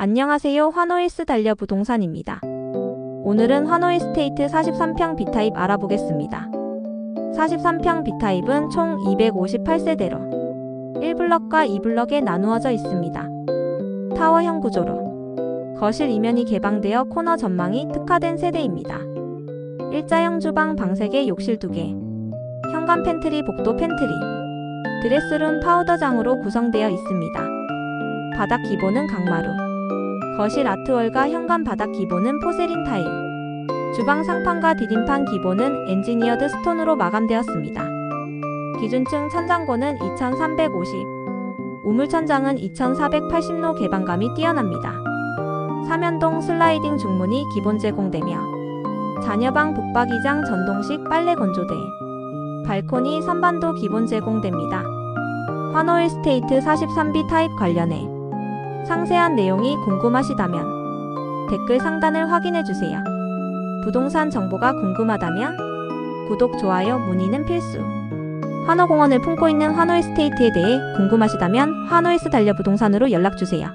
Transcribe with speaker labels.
Speaker 1: 안녕하세요. 환호일스 달려 부동산입니다. 오늘은 환호일 스테이트 43평 B타입 알아보겠습니다. 43평 B타입은 총 258세대로 1블럭과 2블럭에 나누어져 있습니다. 타워형 구조로 거실 이면이 개방되어 코너 전망이 특화된 세대입니다. 일자형 주방 방 3개 욕실 2개 현관 팬트리 복도 팬트리 드레스룸 파우더장으로 구성되어 있습니다. 바닥 기본은 강마루 거실 아트월과 현관 바닥 기본은 포세린 타일 주방 상판과 디딤판 기본은 엔지니어드 스톤으로 마감되었습니다. 기준층 천장고는 2350 우물천장은 2480로 개방감이 뛰어납니다. 사면동 슬라이딩 중문이 기본 제공되며 자녀방 북박이장 전동식 빨래 건조대 발코니 선반도 기본 제공됩니다. 환호일 스테이트 43B 타입 관련해 상세한 내용이 궁금하시다면 댓글 상단을 확인해 주세요. 부동산 정보가 궁금하다면 구독, 좋아요, 문의는 필수. 환호공원을 품고 있는 환호일 스테이트에 대해 궁금하시다면 환호일스 달려 부동산으로 연락 주세요.